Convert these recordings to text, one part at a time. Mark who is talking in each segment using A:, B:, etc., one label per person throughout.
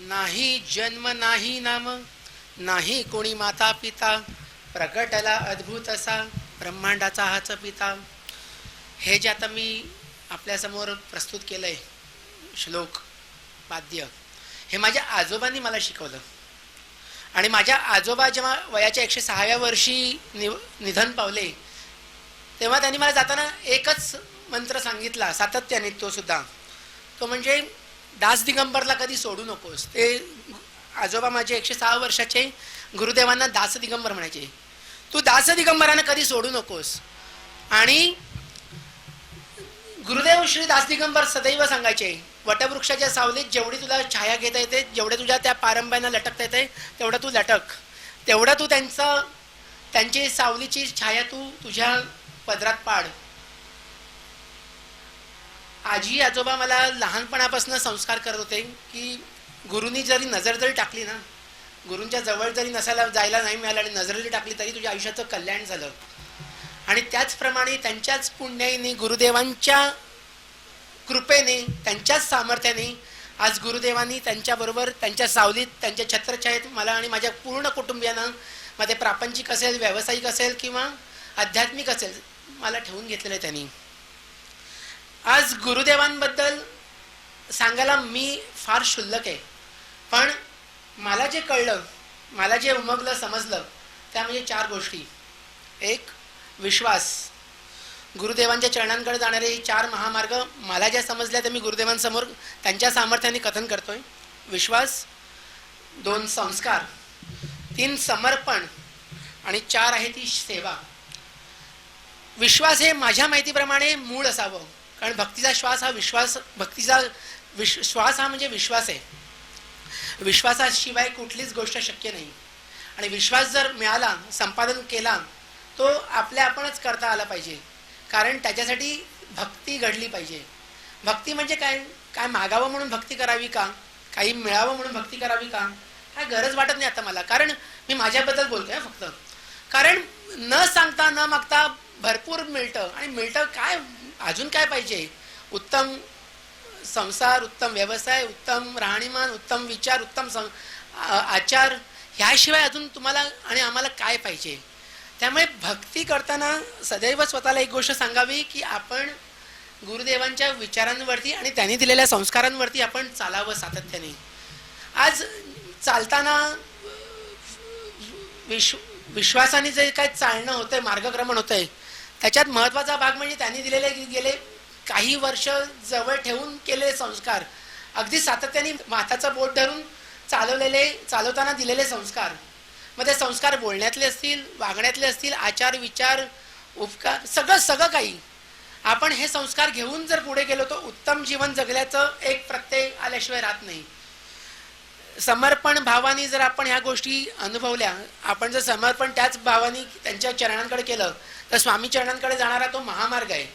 A: नाही जन्म नाही नाम नाही कोणी माता पिता प्रगटला अद्भुत असा ब्रह्मांडाचा हाच पिता. हे जे आता मी आपल्यासमोर प्रस्तुत केलं आहे श्लोक वाद्य हे माझ्या आजोबांनी मला शिकवलं. आणि माझ्या आजोबा जेव्हा वयाच्या एकशे सहाव्या वर्षी नि निधन पावले तेव्हा त्यांनी मला जाताना एकच मंत्र सांगितला सातत्याने तो सुद्धा. तो म्हणजे दास दिगंबरला कधी सोडू नकोस. ते आजोबा माझे एकशे सहा वर्षाचे गुरुदेवांना दास दिगंबर म्हणायचे. तू दास दिगंबरांना कधी सोडू नकोस. आणि गुरुदेव श्री दास दिगंबर सदैव सांगायचे वटवृक्षाच्या सावलीत जेवढी तुला छाया घेता येते जेवढे तुझ्या त्या पारंब्यांना लटकता येते तेवढं तू लटक. तेवढं तू त्यांचं त्यांची सावलीची छाया तू तुझ्या पदरात पाड. आजी आजोबा मला लहानपणापासून संस्कार करत होते की गुरुनी जरी नजर जरी टाकली ना गुरूंच्या जवळ जरी नसायला जायला नाही मिळालं आणि नजर जरी टाकली तरी तुझ्या आयुष्याचं कल्याण झालं. आणि त्याचप्रमाणे त्यांच्याच पुण्याईने गुरुदेवांच्या कृपेने त्यांच्याच सामर्थ्याने आज गुरुदेवांनी त्यांच्याबरोबर त्यांच्या सावलीत त्यांच्या छत्रछायेत मला आणि माझ्या पूर्ण कुटुंबियांना मध्ये प्रापंचिक असेल व्यावसायिक असेल किंवा आध्यात्मिक असेल मला ठेवून घेतलेलं आहे त्यांनी. आज गुरुदेवांबद्दल सांगायला मी फार क्षुल्लक आहे. पण मला जे कळलं मला जे उमगलं समजलं त्या म्हणजे चार गोष्टी. एक विश्वास. गुरुदेवांच्या चरणांकडे जाणारे हे चार महामार्ग मला ज्या समजल्या त्या मी गुरुदेवांसमोर त्यांच्या सामर्थ्याने कथन करतोय. विश्वास. दोन संस्कार. तीन समर्पण. आणि चार आहे ती सेवा. विश्वास हे माझ्या माहितीप्रमाणे मूळ असावं. कारण भक्तीचा श्वास हा विश्वास भक्तीचा विश श्वास हा म्हणजे विश्वास आहे. विश्वासाशिवाय कुठलीच गोष्ट शक्य नाही. आणि विश्वास जर मिळाला संपादन केला तो आपल्या आपणच करता आला पाहिजे. कारण त्याच्यासाठी भक्ती घडली पाहिजे. भक्ती म्हणजे काय? काय मागावं म्हणून भक्ती करावी का? काही मिळावं म्हणून भक्ती करावी का? काय गरज वाटत नाही आता मला. कारण मी माझ्याबद्दल बोलतोय फक्त. कारण न सांगता न मागता भरपूर मिळतं. आणि मिळतं काय? अजून काय पाहिजे? उत्तम संसार उत्तम व्यवसाय उत्तम राहणीमान उत्तम विचार उत्तम सं आचार ह्याशिवाय अजून तुम्हाला आणि आम्हाला काय पाहिजे? त्यामुळे भक्ती करताना सदैव स्वतःला एक गोष्ट सांगावी की आपण गुरुदेवांच्या विचारांवरती आणि त्यांनी दिलेल्या संस्कारांवरती आपण चालावं सातत्याने. आज चालताना विश्व विश्वासाने जे काय चालणं होतंय मार्गक्रमण होतंय त्याच्यात महत्त्वाचा भाग म्हणजे त्यांनी दिलेले गेले काही वर्ष जवळ ठेवून केलेले संस्कार. अगदी सातत्याने माथाचं बोट धरून चालवलेले चालवताना दिलेले संस्कार. मग ते संस्कार बोलण्यातले असतील वागण्यातले असतील आचार विचार उपकार सगळं सगळं काही. आपण हे संस्कार घेऊन जर पुढे गेलो तर उत्तम जीवन जगल्याचं एक प्रत्यय आल्याशिवाय राहत नाही. समर्पण भावानी जर आपण ह्या गोष्टी अनुभवल्या आपण जर समर्पण त्याच भावानी त्यांच्या चरणांकडे केलं तर स्वामी चरणांकडे जाणारा तो महामार्ग आहे.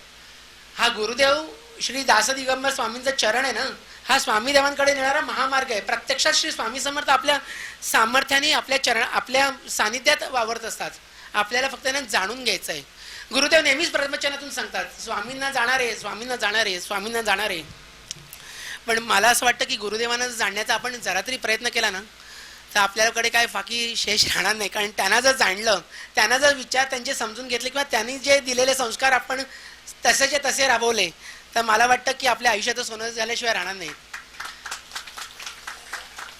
A: हा गुरुदेव श्री दास दिगंबर स्वामींचं चरण आहे ना हा स्वामीदेवांकडे नेणारा महामार्ग आहे. प्रत्यक्षात श्री स्वामी समर्थ आपल्या सामर्थ्याने आपल्या चरण आपल्या सानिध्यात वावरत असतात. आपल्याला फक्त त्यांना जाणून घ्यायचं आहे. गुरुदेव नेहमीच प्रवचनातून सांगतात स्वामींना जाणार आहे स्वामींना जाणार आहे स्वामींना जाणार आहे. पण मला असं वाटतं की गुरुदेवांना जाणण्याचा आपण जरा तरी प्रयत्न केला ना तर आपल्याकडे काय फाकी शेष राहणार नाही. कारण त्यांना जर जाणलं त्यांना जर विचार त्यांचे समजून घेतले किंवा त्यांनी जे दिलेले संस्कार आपण तसेचे तसे राबवले तर मला वाटतं की आपल्या आयुष्यात सोनं झाल्याशिवाय राहणार नाही.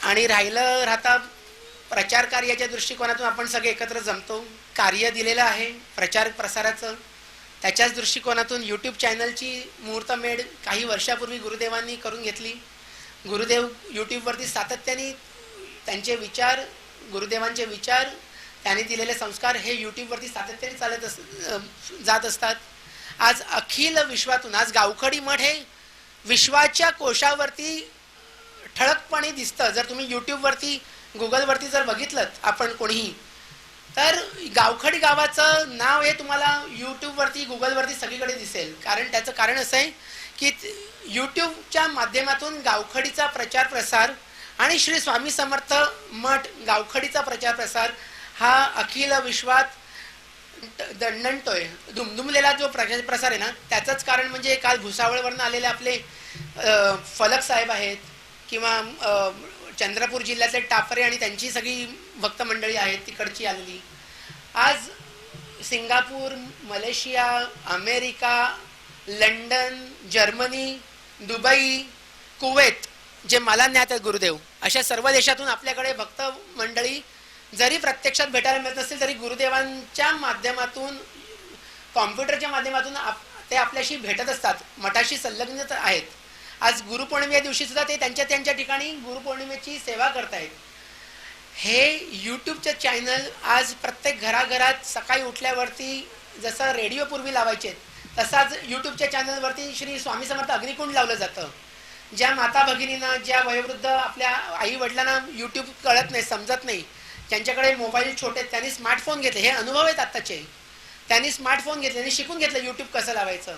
A: आणि राहिलं राहता प्रचार कार्याच्या दृष्टिकोनातून आपण सगळे एकत्र जमतो. कार्य दिलेलं आहे प्रचार प्रसाराचं. त्याच्याच दृष्टिकोनातून यूट्यूब चॅनलची मुहूर्तमेढ काही वर्षापूर्वी गुरुदेवांनी करून घेतली. गुरुदेव यूट्यूबवरती सातत्याने त्यांचे विचार गुरुदेवांचे विचार त्यांनी दिलेले संस्कार हे यूट्यूबवरती सातत्याने चालत अस जात असतात. आज अखिल विश्वातून आज गावखडी मठ हे विश्वाच्या कोशावरती ठळकपणे दिसतं. जर तुम्ही यूट्यूबवरती गुगलवरती जर बघितलं आपण कोणीही तर गावखडी गावाचं नाव हे तुम्हाला यूट्यूबवरती गुगलवरती सगळीकडे दिसेल. कारण त्याचं कारण असं आहे की यूट्यूबच्या माध्यमातून गावखडीचा प्रचार प्रसार आणि श्री स्वामी समर्थ मठ गावखडीचा प्रचार प्रसार हा अखिल विश्वात द- दणदणतोय दुमदुमलेला जो प्रचार प्रसार आहे ना त्याचंच कारण म्हणजे काल भुसावळवरनं आलेले आपले फलक साहेब आहेत किंवा चंद्रपूर जिल्ह्यातले टापरे आणि त्यांची सगळी भक्तमंडळी आहेत तिकडची आलेली. आज Singapore Malaysia America London Germany Dubai Kuwait जे मला ज्ञात आहेत गुरुदेव अशा सर्व देशातून आपल्याकडे भक्त मंडळी जरी प्रत्यक्षात भेटायला मिळत नसतील तरी गुरुदेवांच्या माध्यमातून कॉम्प्युटरच्या माध्यमातून आप ते आपल्याशी भेटत असतात. मठाशी संलग्न आहेत. आज गुरुपौर्णिमे दिवशी सुद्धा ते त्यांच्या त्यांच्या ठिकाणी गुरुपौर्णिमेची सेवा करतायत. हे यूट्यूबचे चॅनल आज प्रत्येक घराघरात सकाळी उठल्यावरती जसं रेडिओ पूर्वी लावायचे तसाच यूट्यूबच्या चॅनलवरती श्री स्वामी समर्थ अग्निकुंड लावलं जातं. ज्या माता भगिनींना ज्या वयोवृद्ध आपल्या आई वडिलांना यूट्यूब कळत नाही समजत नाही ज्यांच्याकडे मोबाईल छोटे आहेत, त्यांनी स्मार्टफोन घेतले. हे अनुभव आहेत आत्ताचे. त्यांनी स्मार्टफोन घेतले आणि शिकून घेतलं यूट्यूब कसं लावायचं.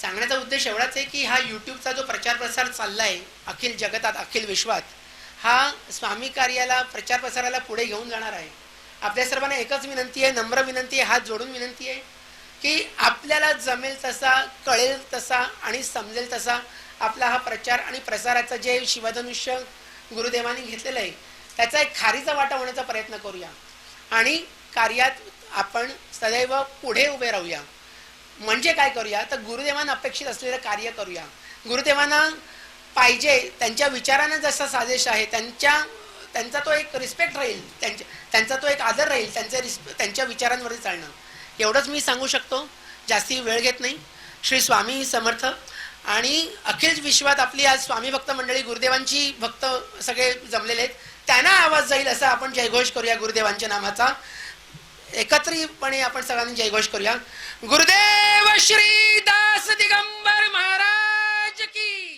A: सांगण्याचा उद्देश एवढाच आहे की हा यूट्यूबचा जो प्रचार प्रसार चालला आहे अखिल जगतात अखिल विश्वात हा स्वामी कार्याला प्रचार प्रसाराला पुढे घेऊन जाणार आहे. आपल्या सर्वांना एकच विनंती आहे नम्र विनंती आहे हात जोडून विनंती आहे की आपल्याला जमेल तसा कळेल तसा आणि समजेल तसा आपला हा प्रचार आणि प्रसाराचं जे शिवधनुष्य गुरुदेवांनी घेतलेलं आहे त्याचा एक खारीचा वाटा होण्याचा प्रयत्न करूया. आणि कार्यात आपण सदैव पुढे उभे राहूया. म्हणजे काय करूया? तर गुरुदेवांना अपेक्षित असलेलं कार्य करूया. गुरुदेवांना पाहिजे त्यांच्या विचारांना जसा साजेश आहे त्यांच्या त्यांचा तो एक रिस्पेक्ट राहील त्यांच्या त्यांचा तो एक आदर राहील त्यांचे रिस्प त्यांच्या विचारांवरती चालणं. एवढंच मी सांगू शकतो. जास्ती वेळ घेत नाही. श्री स्वामी समर्थ. आणि अखिल विश्वात आपली आज स्वामी भक्त मंडळी गुरुदेवांची भक्त सगळे जमलेले आहेत. त्यांना आवाज जाईल असं आपण जयघोष करूया गुरुदेवांच्या नामाचा. एकत्रितपणे आपण सगळ्यांनी जयघोष करूया. गुरुदेव श्री दास दिगंबर महाराज की